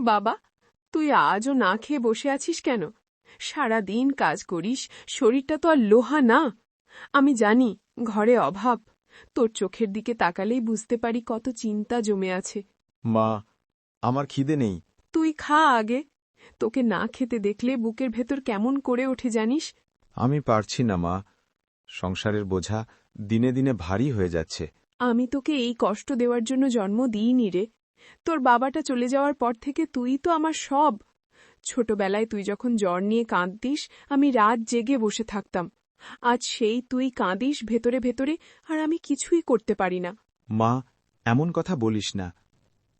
বাবা তুই আজও না খেয়ে বসে আছিস কেন? সারা দিন কাজ করিস শরীরটা তো আর লোহা না। আমি জানি ঘরে অভাব। তোর চোখের দিকে তাকালেই বুঝতে পারি কত চিন্তা জমে আছে। মা আমার খিদে নেই। তুই খা আগে। তোকে না খেতে দেখলে বুকের ভেতর কেমন করে ওঠে জানিস? আমি পারছি না মা। সংসারের বোঝা দিনে দিনে ভারী হয়ে যাচ্ছে। আমি তোকে এই কষ্ট দেওয়ার জন্য জন্ম দিইনি রে। তোর বাবাটা চলে যাওয়ার পর থেকে তুই তো আমার সব। ছোটবেলায় তুই যখন জ্বর নিয়ে কাঁদতিস, আমি রাত জেগে বসে থাকতাম। আজ সেই তুই কাঁদিস ভেতরে ভেতরে, আর আমি কিছুই করতে পারি না। মা, এমন কথা বলিস না।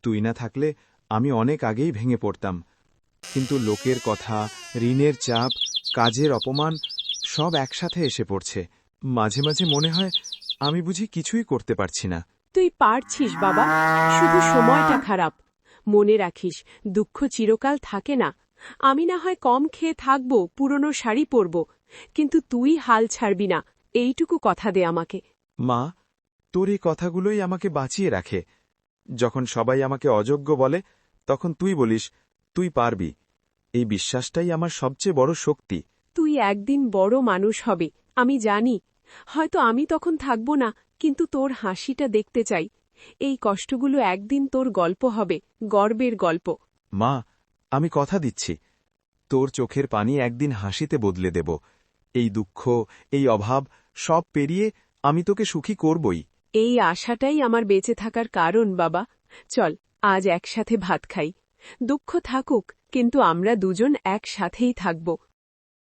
তুই না থাকলে আমি অনেক আগেই ভেঙে পড়তাম। কিন্তু লোকের কথা, ঋণের চাপ, কাজের অপমান, সব একসাথে এসে পড়ছে। মাঝে মাঝে মনে হয় আমি বুঝি কিছুই করতে পারছি না। তুই পারছিস বাবা। শুধু সময়টা খারাপ। মনে রাখিস দুঃখ চিরকাল থাকে না। আমি না হয় কম খেয়ে থাকব পুরনো শাড়ি পরব। কিন্তু তুই হাল ছাড়বি না। এইটুকু কথা দে আমাকে। মা তোর এই কথাগুলোই আমাকে বাঁচিয়ে রাখে। যখন সবাই আমাকে অযোগ্য বলে তখন তুই বলিস তুই পারবি। এই বিশ্বাসটাই আমার সবচেয়ে বড় শক্তি। তুই একদিন বড় মানুষ হবে আমি জানি। হয়তো আমি তখন থাকব না। কিন্তু তোর হাসিটা দেখতে চাই। এই কষ্টগুলো একদিন তোর গল্প হবে গর্বের গল্প। মা আমি কথা দিচ্ছি। তোর চোখের পানি একদিন হাসিতে বদলে দেব। এই দুঃখ এই অভাব সব পেরিয়ে আমি তোকে সুখী করবই। এই আশাটাই আমার বেঁচে থাকার কারণ বাবা। চল আজ একসাথে ভাত খাই। দুঃখ থাকুক কিন্তু আমরা দুজন একসাথেই থাকব।